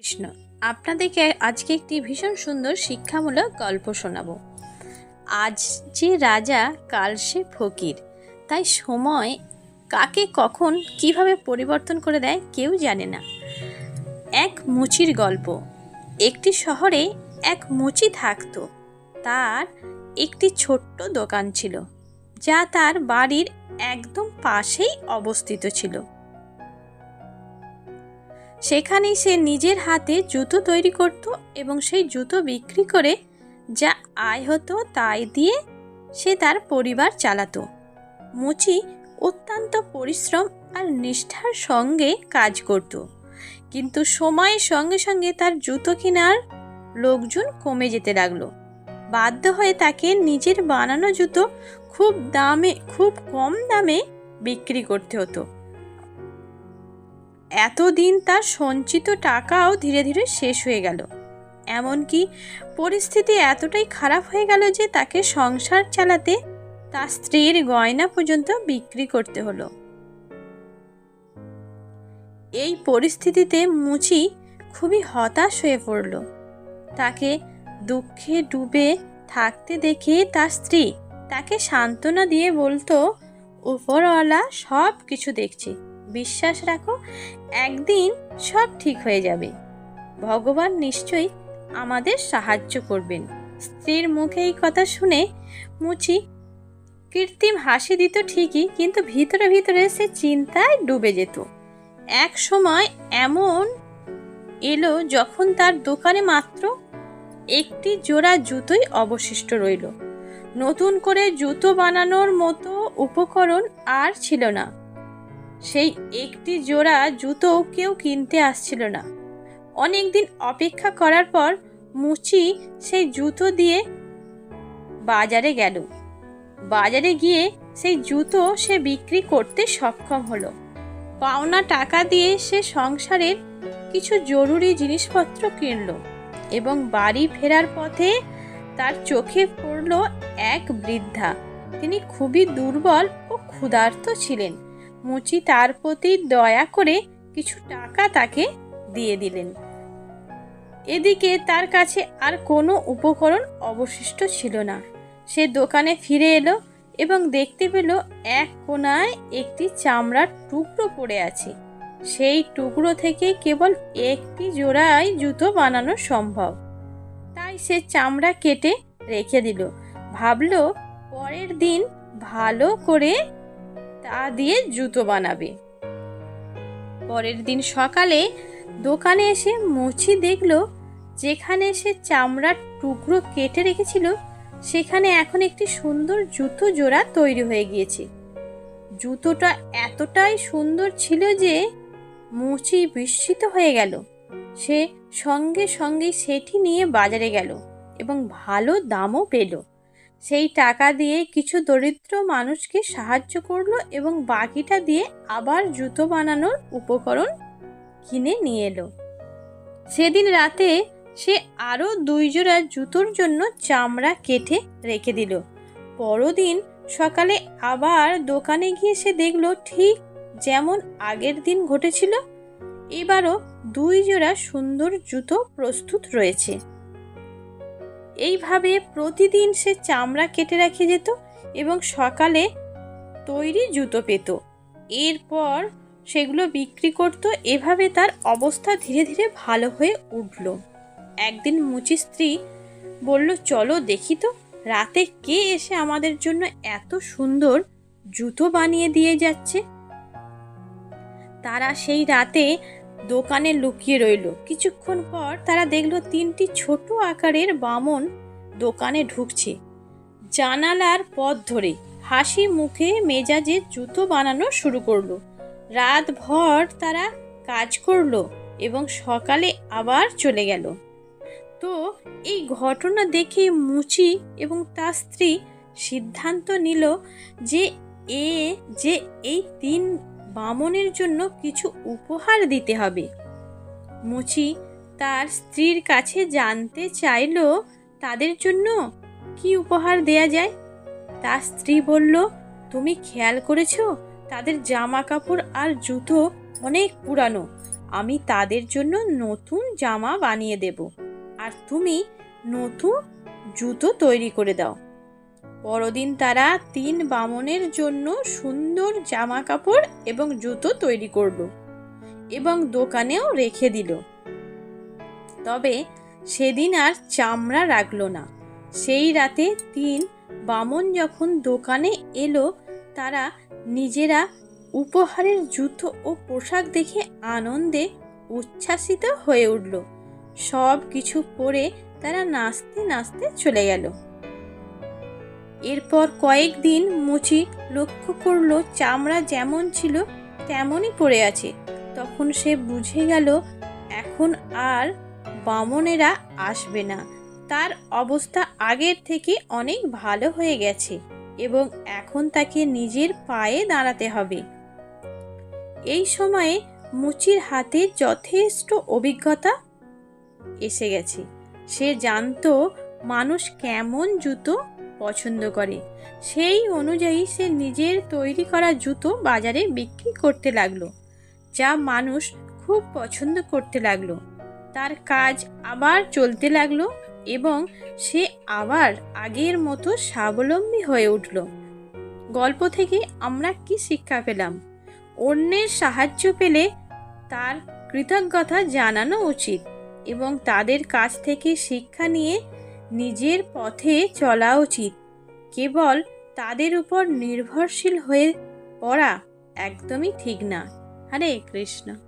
কৃষ্ণ, আপনাদেরকে আজকে একটি ভীষণ সুন্দর শিক্ষামূলক গল্প শোনাবো। আজ যে রাজা কাল সে ফকির, তাই সময় কাকে কখন কীভাবে পরিবর্তন করে দেয় কেউ জানে না। এক মুচির গল্প, একটি শহরে এক মুচি থাকতো, তার একটি ছোট্ট দোকান ছিল, যা তার বাড়ির একদম পাশেই অবস্থিত ছিল। সেখানেই সে নিজের হাতে জুতো তৈরি করত এবং সেই জুতো বিক্রি করে যা আয় হতো তাই দিয়ে সে তার পরিবার চালাতো। মুচি অত্যন্ত পরিশ্রম আর নিষ্ঠার সঙ্গে কাজ করত। কিন্তু সময়ের সঙ্গে সঙ্গে তার জুতো কেনার লোকজন কমে যেতে লাগল। বাধ্য হয়ে তাকে নিজের বানানো জুতো খুব দামে, খুব কম দামে বিক্রি করতে হতো। এতদিন তার সঞ্চিত টাকাও ধীরে ধীরে শেষ হয়ে গেল। এমনকি পরিস্থিতি এতটাই খারাপ হয়ে গেল যে তাকে সংসার চালাতে তার স্ত্রীর গয়না পর্যন্ত বিক্রি করতে হলো। এই পরিস্থিতিতে মুচি খুবই হতাশ হয়ে পড়ল। তাকে দুঃখে ডুবে থাকতে দেখে তার স্ত্রী তাকে সান্ত্বনা দিয়ে বলতো, উপরওয়ালা সব কিছু দেখছে। বিশ্বাস রাখো, একদিন সব ঠিক হয়ে যাবে। ভগবান নিশ্চয়ই আমাদের সাহায্য করবেন। স্ত্রীর মুখে এই কথা শুনে মুচি কৃত্রিম হাসি দিত ঠিকই, কিন্তু ভিতরে ভিতরে সে চিন্তায় ডুবে যেত। এক সময় এমন এলো যখন তার দোকানে মাত্র একটি জোড়া জুতোই অবশিষ্ট রইল। নতুন করে জুতো বানানোর মতো উপকরণ আর ছিল না। সেই একটি জোড়া জুতো কেউ কিনতে আসছিল না। অনেক দিন অপেক্ষা করার পর মুচি সেই জুতো দিয়ে বাজারে গেল। বাজারে গিয়ে সেই জুতো সে বিক্রি করতে সক্ষম হলো। পাওনা টাকা দিয়ে সে সংসারের কিছু জরুরি জিনিসপত্র কিনলো এবং বাড়ি ফেরার পথে তার চোখে পড়ল এক বৃদ্ধা। তিনি খুবই দুর্বল ও ক্ষুধার্ত ছিলেন। মুচি তার প্রতি দয়া করে কিছু টাকা তাকে দিয়ে দিলেন। এদিকে তার কাছে আর কোনো উপকরণ অবশিষ্ট ছিল না। সে দোকানে ফিরে এলো এবং দেখতে পেল এক কোনায় একটি চামড়ার টুকরো পড়ে আছে। সেই টুকরো থেকে কেবল একটি জোড়াই জুতো বানানো সম্ভব। তাই সে চামড়া কেটে রেখে দিল। ভাবল, পরের দিন ভালো করে তা দিয়ে জুতো বানাবে। পরের দিন সকালে দোকানে এসে মুচি দেখল, যেখানে সে চামড়ার টুকরো কেটে রেখেছিল, সেখানে এখন একটি সুন্দর জুতো জোড়া তৈরি হয়ে গিয়েছে। জুতোটা এতটাই সুন্দর ছিল যে মুচি বিস্মিত হয়ে গেল। সে সঙ্গে সঙ্গে সেটি নিয়ে বাজারে গেল এবং ভালো দামও পেল। সেই টাকা দিয়ে কিছু দরিদ্র মানুষকে সাহায্য করল এবং বাকিটা দিয়ে আবার জুতো বানানোর উপকরণ কিনে নিয়ে এলো। সেদিন রাতে সে আরও দুই জোড়া জুতোর জন্য চামড়া কেটে রেখে দিল। পরদিন সকালে আবার দোকানে গিয়ে সে দেখল, ঠিক যেমন আগের দিন ঘটেছিল, এবারও দুই জোড়া সুন্দর জুতো প্রস্তুত রয়েছে। এইভাবে প্রতিদিন সে চামড়া কেটে রেখে যেত এবং সকালে তৈরি জুতো পেত। এরপর সেগুলো বিক্রি করত। এভাবে তার অবস্থা ধীরে ধীরে ভালো হয়ে উঠল। একদিন মুচি স্ত্রী বলল, চলো দেখি তো, রাতে কে এসে আমাদের জন্য এত সুন্দর জুতো বানিয়ে দিয়ে যাচ্ছে? তারা সেই রাতে দোকানে লুকিয়ে রইল। কিছুক্ষণ পর তারা দেখল তিনটি ছোট আকারের বামন দোকানে ঢুকছে। জানালার পথ ধরে হাসি মুখে মেজাজে জুতো বানানো শুরু করল। রাত ভর তারা কাজ করল এবং সকালে আবার চলে গেল। তো এই ঘটনা দেখে মুচি এবং তার স্ত্রী সিদ্ধান্ত নিল যে এ, যে এই তিন বামনের জন্য কিছু উপহার দিতে হবে। মুচি তার স্ত্রীর কাছে জানতে চাইল, তাদের জন্য কি উপহার দেয়া যায়? তার স্ত্রী বলল, তুমি খেয়াল করেছ, তাদের জামা কাপড় আর জুতো অনেক পুরানো। আমি তাদের জন্য নতুন জামা বানিয়ে দেব। আর তুমি নতুন জুতো তৈরি করে দাও। পরদিন তারা তিন বামনের জন্য সুন্দর জামা কাপড় এবং জুতো তৈরি করল এবং দোকানেও রেখে দিল। তবে সেদিন আর চামড়া রাখল না। সেই রাতে তিন বামন যখন দোকানে এলো, তারা নিজেরা উপহারের জুতো ও পোশাক দেখে আনন্দে উচ্ছ্বাসিত হয়ে উঠল। সব কিছু পরে তারা নাচতে নাচতে চলে গেল। এরপর কয়েকদিন মুচি লক্ষ্য করল চামড়া যেমন ছিল তেমনই পড়ে আছে। তখন সে বুঝে গেল, এখন আর বামনেরা আসবে না। তার অবস্থা আগের থেকে অনেক ভালো হয়ে গেছে এবং এখন তাকে নিজের পায়ে দাঁড়াতে হবে। এই সময়ে মুচির হাতে যথেষ্ট অভিজ্ঞতা এসে গেছে। সে জানতো মানুষ কেমন জুতো পছন্দ করে। সেই অনুযায়ী সে নিজের তৈরি করা জুতো বাজারে বিক্রি করতে লাগল, যা মানুষ খুব পছন্দ করতে লাগল। তার কাজ আবার চলতে লাগল এবং সে আবার আগের মতো স্বাবলম্বী হয়ে উঠল। গল্প থেকে আমরা কি শিক্ষা পেলাম? অন্যের সাহায্য পেলে তার কৃতজ্ঞতা জানানো উচিত এবং তাদের কাছ থেকে শিক্ষা নিয়ে নিজের পথে চলা উচিত। কেবল তাদের উপর নির্ভরশীল হয়ে পড়া একদমই ঠিক না। হরে কৃষ্ণ।